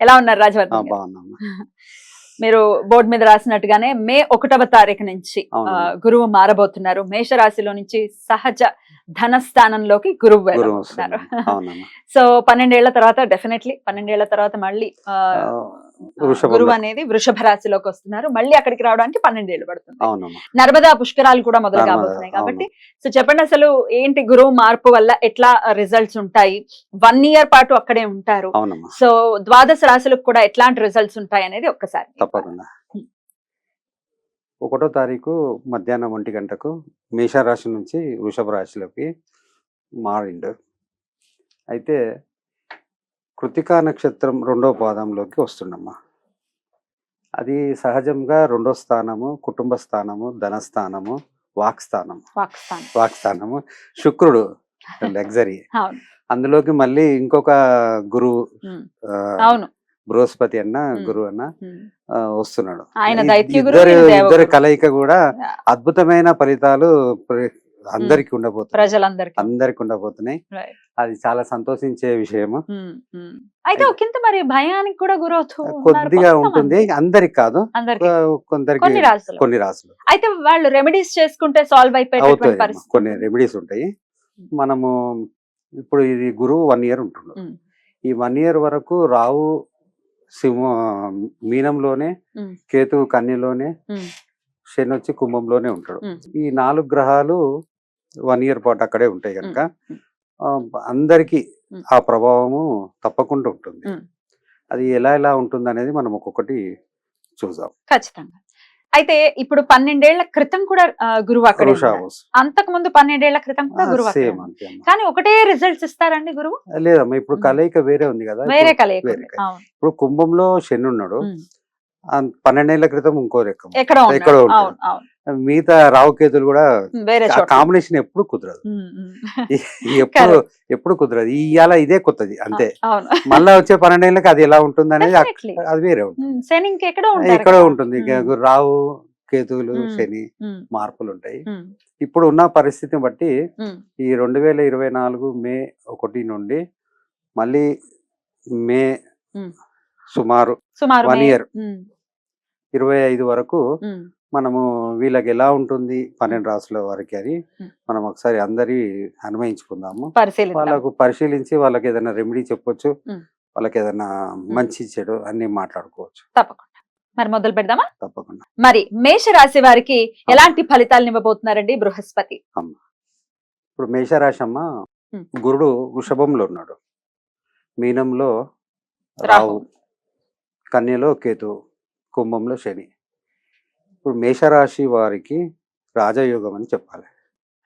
ఎలా ఉన్నారు రాజవర్ధన్ మీరు బోర్డు మీద రాసినట్టుగానే మే ఒకటవ తారీఖు నుంచి గురువు మారబోతున్నారు. మేషరాశిలో నుంచి సహజ ధన స్థానంలోకి గురువు వెళ్ళబోతున్నారు సో పన్నెండేళ్ళ తర్వాత డెఫినెట్లీ పన్నెండేళ్ళ తర్వాత మళ్ళీ. గురువు అనేది వృషభ రాశిలోకి వస్తున్నారు. మళ్ళీ అక్కడికి రావడానికి పన్నెండేళ్ళు పడుతుంది. అవునమ్మా. నర్మదా పుష్కరాలు కూడా మొదలు కాబోతున్నాయి కాబట్టి సో చెప్పండి అసలు ఏంటి గురువు మార్పు వల్ల ఎట్లా రిజల్ట్స్ ఉంటాయి? వన్ ఇయర్ పాటు అక్కడే ఉంటారు. సో ద్వాదశ రాశులకు కూడా ఎట్లాంటి రిజల్ట్స్ ఉంటాయి అనేది ఒక్కసారి తప్పకుండా. ఒకటో తారీఖు మధ్యాహ్నం ఒంటి గంటకు మేషరాశి నుంచి వృషభ రాశిలోకి మారిండు. అయితే కృతికా నక్షత్రం రెండో పాదంలోకి వస్తుండమ్మా అది సహజంగా రెండో స్థానము కుటుంబ స్థానము ధనస్థానము వాక్ స్థానము పాకిస్తాన్ వాక్ స్థానము శుక్రుడు లగ్జరీ. అందులోకి మళ్ళీ ఇంకొక గురువు అవును. బృహస్పతి అన్న. గురువు అన్న వస్తున్నాడు. ఇద్దరు ఇద్దరి. కలయిక కూడా అద్భుతమైన ఫలితాలు అందరికి ఉండబోతున్నాయి. ప్రజలందరికీ. అందరికి ఉండబోతున్నాయి. అది చాలా సంతోషించే విషయము. అయితే ఒకంత మరి భయానికి కూడా గురవుతూ కొద్దిగా. ఉంటుంది. అందరికి కాదు. కొందరికి కొన్ని రాసులు. అయితే వాళ్ళు రెమెడీస్ చేసుకుంటే సాల్వ్ పరిస్థితి. కొన్ని రెమెడీస్ ఉంటాయి. మనము ఇప్పుడు ఇది గురువు వన్ ఇయర్ ఉమ్. ఈ వన్ ఇయర్ వరకు రావు సింహ మీనంలోనే. కేతు కన్యలోనే. శని వచ్చి కుంభంలోనే ఉంటాడు. ఈ నాలుగు గ్రహాలు వన్ ఇయర్ పాటు అక్కడే ఉంటాయి కనుక అందరికీ. ఆ ప్రభావము తప్పకుండా ఉంటుంది. అది ఎలా ఎలా ఉంటుంది అనేది మనం ఒక్కొక్కటి చూద్దాం. ఖచ్చితంగా. అయితే ఇప్పుడు పన్నెండేళ్ళ క్రితం కూడా గురువు అక్కడ అంతకు ముందు పన్నెండేళ్ళ క్రితం కూడా గురువు. కానీ ఒకటే రిజల్ట్స్ ఇస్తారండి గురువు? లేదమ్మా ఇప్పుడు. కలయిక వేరే ఉంది కదా వేరే కలయిక ఇప్పుడు కుంభంలో శని ఉన్నాడు. పన్నెండేళ్ళ క్రితం ఇంకో రకం. ఎక్కడో మిగతా రావుకేతులు కూడా కాంబినేషన్ ఎప్పుడు కుదరదు. ఎప్పుడు ఎప్పుడు కుదరదు. ఇవాళ ఇదే కొత్తది అంతే. మళ్ళా వచ్చే పన్నెండేళ్ళకి అది ఎలా ఉంటుంది అనేది. అది వేరే ఉంటుంది. కదా. ఉంటుంది. రావు కేతువులు. శని మార్పులు ఉంటాయి. ఇప్పుడు ఉన్న పరిస్థితిని బట్టి ఈ రెండు వేల ఇరవై నాలుగు మే ఒకటి నుండి మళ్ళీ మే. సుమారు year. ఉమ్, ఇరవై ఐదు వరకు మనము వీళ్ళకి ఎలా ఉంటుంది పన్నెండు రాసుల వారికి అని. మనం ఒకసారి అందరి పరిశీలిద్దాం. వాళ్ళకు పరిశీలించి వాళ్ళకి ఏదైనా రెమెడీ చెప్పొచ్చు. వాళ్ళకి ఏదైనా మంచి చెడు అన్ని మాట్లాడుకోవచ్చు. తప్పకుండా. మరి మొదలు పెడదామా? తప్పకుండా. మరి మేష రాశి వారికి ఎలాంటి ఫలితాలు ఇవ్వబోతున్నారండి బృహస్పతి? ఇప్పుడు మేషరాశి అమ్మ. గురుడు వృషభంలో ఉన్నాడు. మీనంలో రాహు. రావు కన్యలో కేతు కుంభంలో శని. ఇప్పుడు మేషరాశి వారికి రాజయోగం అని చెప్పాలి.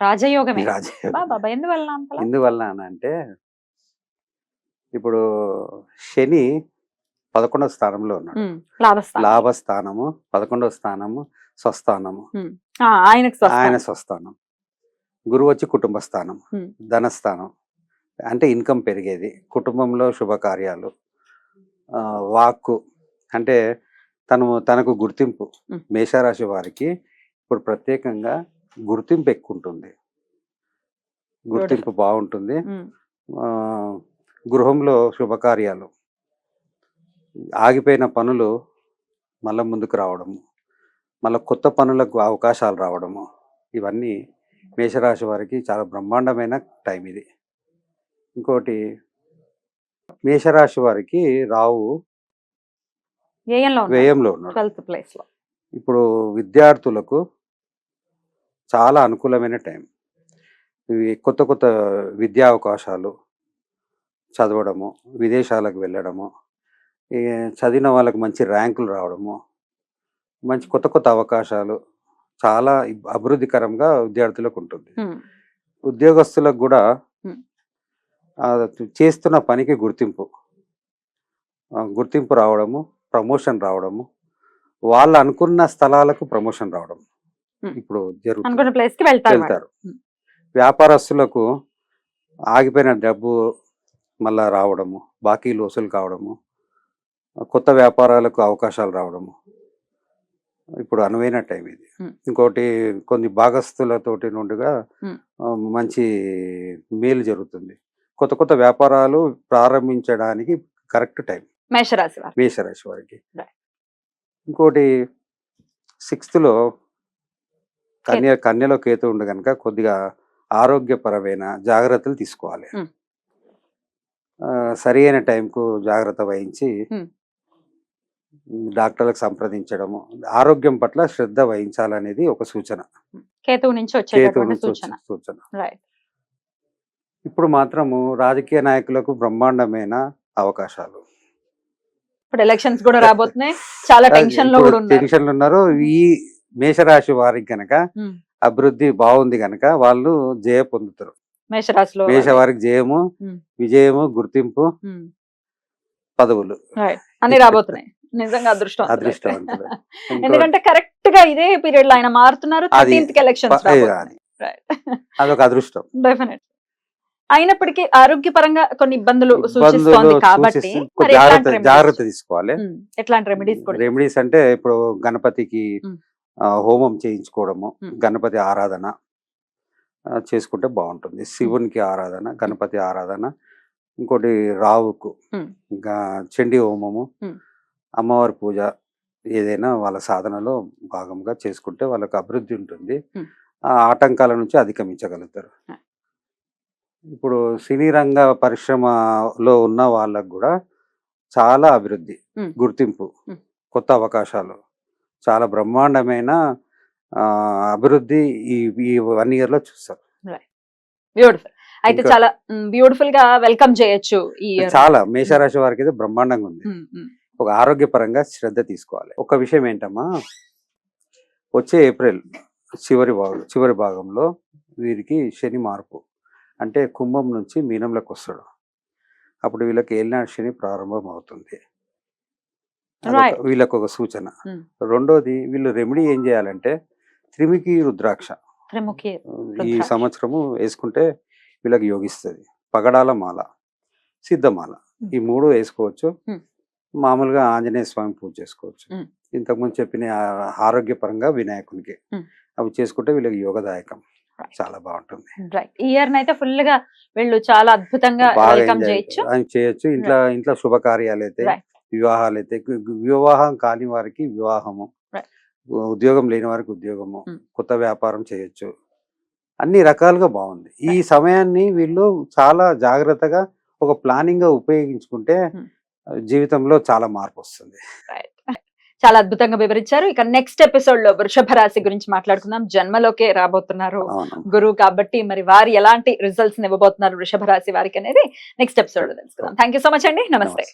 రాజయోగమే? రాజయోగం బాబా ఎందువల్ల? ఎందువల్ల అంటే ఇప్పుడు శని పదకొండవ స్థానంలో ఉన్నాడు. లాభస్థానము పదకొండవ స్థానము స్వస్థానము. ఆయన స్వస్థానం. గురువు వచ్చి కుటుంబ స్థానం. ధనస్థానం. అంటే ఇన్కమ్ పెరిగేది. కుటుంబంలో శుభకార్యాలు వాక్కు అంటే తను తనకు గుర్తింపు. మేషరాశి వారికి ఇప్పుడు ప్రత్యేకంగా గుర్తింపు ఎక్కువ ఉంటుంది గుర్తింపు బాగుంటుంది గృహంలో శుభకార్యాలు ఆగిపోయిన పనులు మళ్ళీ ముందుకు రావడము మళ్ళీ కొత్త పనులకు అవకాశాలు రావడము ఇవన్నీ మేషరాశి వారికి చాలా బ్రహ్మాండమైన టైం ఇది. ఇంకోటి మేషరాశి వారికి రావు వ్యయంలో వ్యయంలో ఉన్నాడు ట్వెల్త్ ప్లేస్లో ఇప్పుడు విద్యార్థులకు చాలా అనుకూలమైన టైం. కొత్త కొత్త విద్యా అవకాశాలు చదవడము విదేశాలకు వెళ్ళడము చదివిన వాళ్ళకి మంచి ర్యాంకులు రావడము మంచి కొత్త కొత్త అవకాశాలు చాలా అభివృద్ధికరంగా విద్యార్థులకు ఉంటుంది. ఉద్యోగస్తులకు కూడా చేస్తున్న పనికి గుర్తింపు గుర్తింపు రావడము ప్రమోషన్ రావడము వాళ్ళు అనుకున్న స్థలాలకు ప్రమోషన్ రావడం. ఇప్పుడు జరుగుతుంది. వెళ్తారు. వ్యాపారస్తులకు ఆగిపోయిన డబ్బు మళ్ళా రావడము బాకీలు వసూలు కావడము కొత్త వ్యాపారాలకు అవకాశాలు రావడము. ఇప్పుడు అనువైన టైం ఇది. ఇంకోటి కొన్ని భాగస్తులతోటి నుండిగా మంచి మేలు జరుగుతుంది. కొత్త కొత్త వ్యాపారాలు ప్రారంభించడానికి కరెక్ట్ టైం. మేషరాశి వారు. మేషరాశి వారికి. ఇంకోటి సిక్స్త్లో కన్య కన్యలో కేతు ఉండు కనుక కొద్దిగా ఆరోగ్యపరమైన జాగ్రత్తలు తీసుకోవాలి. Hmm. సరి అయిన టైంకు జాగ్రత్త వహించి Hmm. డాక్టర్లకు సంప్రదించడము ఆరోగ్యం పట్ల శ్రద్ధ వహించాలనేది ఒక సూచన. కేతువు నుంచి నుంచి సూచన. ఇప్పుడు మాత్రము రాజకీయ నాయకులకు బ్రహ్మాండమైన అవకాశాలు. ఇప్పుడు ఎలక్షన్స్ కూడా రాబోతున్నాయి. చాలా టెన్షన్లో కూడా ఉన్నారు. టెన్షన్లు ఉన్నారు. ఈ మేషరాశి వారికి గనక. అభివృద్ధి బాగుంది గనక వాళ్ళు జయ పొందుతారు. మేషరాశిలో మేష వారికి జయము. విజయము గుర్తింపు. పదవులు. అన్ని రాబోతున్నాయి. నిజంగా అదృష్టం. ఇంకో- ఎందుకంటే కరెక్ట్గా ఇదే పీరియడ్లో ఆయన మారుతున్నారు ఎలక్షన్స్. అదొక అదృష్టం. డెఫినెట్ అయినప్పటికీ ఆరోగ్యపరంగా కొన్ని ఇబ్బందులు సూచిస్తోంది కాబట్టి జాగ్రత్త తీసుకోవాలి ఎట్లాంటి రెమెడీస్ రెమెడీస్ అంటే ఇప్పుడు గణపతికి హోమం చేయించుకోవడము. గణపతి ఆరాధన చేసుకుంటే బాగుంటుంది శివునికి ఆరాధన గణపతి ఆరాధన ఇంకోటి రావుకు. ఇంకా చండీ హోమము. అమ్మవారి పూజ ఏదైనా వాళ్ళ సాధనలో భాగంగా చేసుకుంటే వాళ్ళకి అభివృద్ధి ఉంటుంది. ఆ ఆటంకాల నుంచి అధిగమించగలుగుతారు. ఇప్పుడు సినీ రంగ పరిశ్రమలో ఉన్న వాళ్ళకు కూడా చాలా అభివృద్ధి. గుర్తింపు. కొత్త అవకాశాలు. చాలా బ్రహ్మాండమైన అభివృద్ధి ఈ ఈ వన్ ఇయర్లో చూస్తారు బ్యూటిఫుల్ అయితే చాలా బ్యూటిఫుల్గా వెల్కమ్ చేయొచ్చు. చాలా. మేషరాశి వారికి అయితే బ్రహ్మాండంగా ఉంది. ఒక ఆరోగ్యపరంగా శ్రద్ధ తీసుకోవాలి. ఒక విషయం ఏంటమ్మా? వచ్చే ఏప్రిల్ చివరి భాగం చివరి భాగంలో వీరికి శని మార్పు. అంటే కుంభం నుంచి మీనంలోకి వస్తాడు అప్పుడు వీళ్ళకి ఏలినాడు శని ప్రారంభం అవుతుంది. వీళ్ళకి ఒక సూచన Hmm. రెండోది వీళ్ళు రెమెడీ ఏం చేయాలంటే త్రిమికి రుద్రాక్ష త్రిముఖి ఈ. సంవత్సరము వేసుకుంటే వీళ్ళకి యోగిస్తుంది పగడాల మాల సిద్ధమాల Hmm. ఈ మూడు వేసుకోవచ్చు Hmm. మామూలుగా ఆంజనేయ స్వామి పూజ చేసుకోవచ్చు. ఇంతకుముందు చెప్పిన ఆరోగ్యపరంగా వినాయకునికి. అవి చేసుకుంటే వీళ్ళకి యోగదాయకం. చాలా బాగుంటుంది. రైట్ ఇయర్ అయితే ఫుల్గా వీళ్ళు చాలా అద్భుతంగా వెల్కమ్ చేయొచ్చు. ఇంట్లో ఇంట్లో శుభకార్యాలు అయితే. వివాహాలు అయితే వివాహం కాని వారికి వివాహము. ఉద్యోగం లేని వారికి ఉద్యోగము Hmm. కొత్త వ్యాపారం చేయొచ్చు. అన్ని రకాలుగా బాగుంది. ఈ సమయాన్ని వీళ్ళు చాలా జాగ్రత్తగా ఒక ప్లానింగ్గా ఉపయోగించుకుంటే Hmm. జీవితంలో చాలా మార్పు వస్తుంది. చాలా అద్భుతంగా వివరించారు. ఇక నెక్స్ట్ ఎపిసోడ్లో వృషభ రాశి గురించి మాట్లాడుకుందాం. జన్మలోకే రాబోతున్నారు గురువు కాబట్టి మరి వారు ఎలాంటి రిజల్ట్స్ ఇవ్వబోతున్నారు వృషభ రాశి వారికి అనేది నెక్స్ట్ ఎపిసోడ్లో తెలుసుకుందాం. థ్యాంక్ యూ సో మచ్ అండి. నమస్తే.